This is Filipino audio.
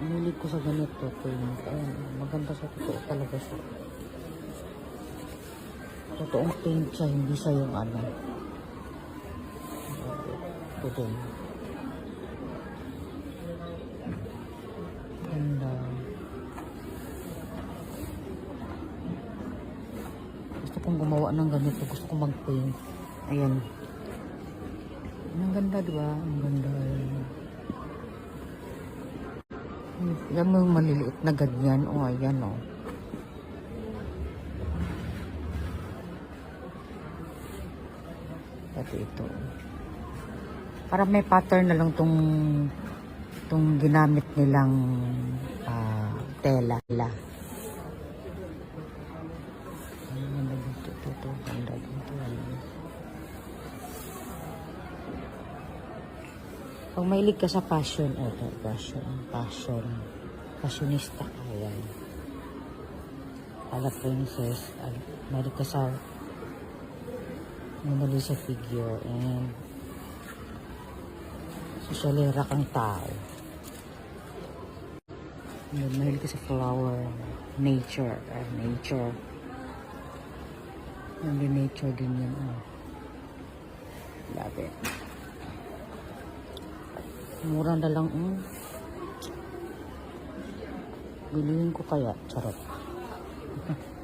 Mahilig ko sa ganito. Ayan, maganda sa totoo talaga siya. Totoong pink siya, hindi siya yung ano. Ito din. Ganda. Gusto kong gumawa ng ganito. Gusto kong mag-paint. Ayan. Ang ganda, di ba? Ang ganda. Ayan. Yan mo yung maliliit na ganyan. O, ayan, o. Pati ito. Para may pattern na lang tong tong ginamit nilang ah, tela. Tela. Ang ganda dito. Ito, ito. Ganda Pag mahilig ka sa fashion, oh, ito, fashion, fashion, fashionista ka, yan. Ala princess, ala, mahilig ka sa Mona Lisa figure, and sosyalera kang tao. Yun, mahilig ka sa flower, nature, ah, nature. Yung nature din yun, oh. Love it. Mura na lang. Mm. Bilihin ko kaya. Charot.